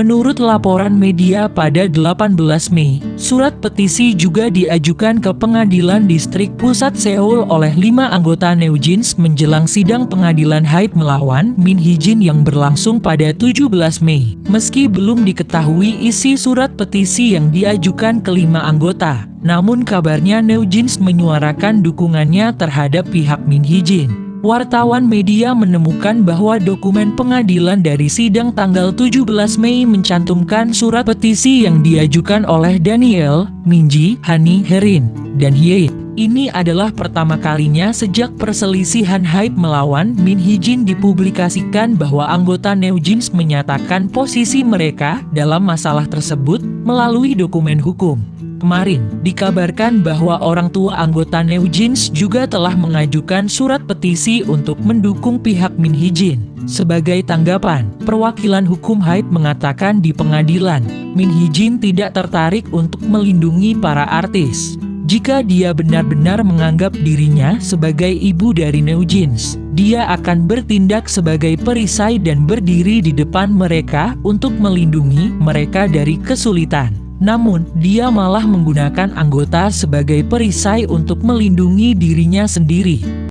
Menurut laporan media pada 18 Mei, surat petisi juga diajukan ke Pengadilan Distrik Pusat Seoul oleh lima anggota Neujins menjelang sidang pengadilan Haid melawan Min Hee-jin yang berlangsung pada 17 Mei. Meski belum diketahui isi surat petisi yang diajukan kelima anggota, namun kabarnya Neujins menyuarakan dukungannya terhadap pihak Min Hee-jin. Wartawan media menemukan bahwa dokumen pengadilan dari sidang tanggal 17 Mei mencantumkan surat petisi yang diajukan oleh Daniel, Minji, Hani, Herin, dan Hye. Ini adalah pertama kalinya sejak perselisihan Hype melawan Min Hee-jin dipublikasikan bahwa anggota Neujins menyatakan posisi mereka dalam masalah tersebut melalui dokumen hukum. Kemarin, dikabarkan bahwa orang tua anggota Neujins juga telah mengajukan surat petisi untuk mendukung pihak Min Hee-jin. Sebagai tanggapan, perwakilan hukum Hype mengatakan di pengadilan, Min Hee-jin tidak tertarik untuk melindungi para artis. Jika dia benar-benar menganggap dirinya sebagai ibu dari Neujins, dia akan bertindak sebagai perisai dan berdiri di depan mereka untuk melindungi mereka dari kesulitan. Namun, dia malah menggunakan anggota sebagai perisai untuk melindungi dirinya sendiri.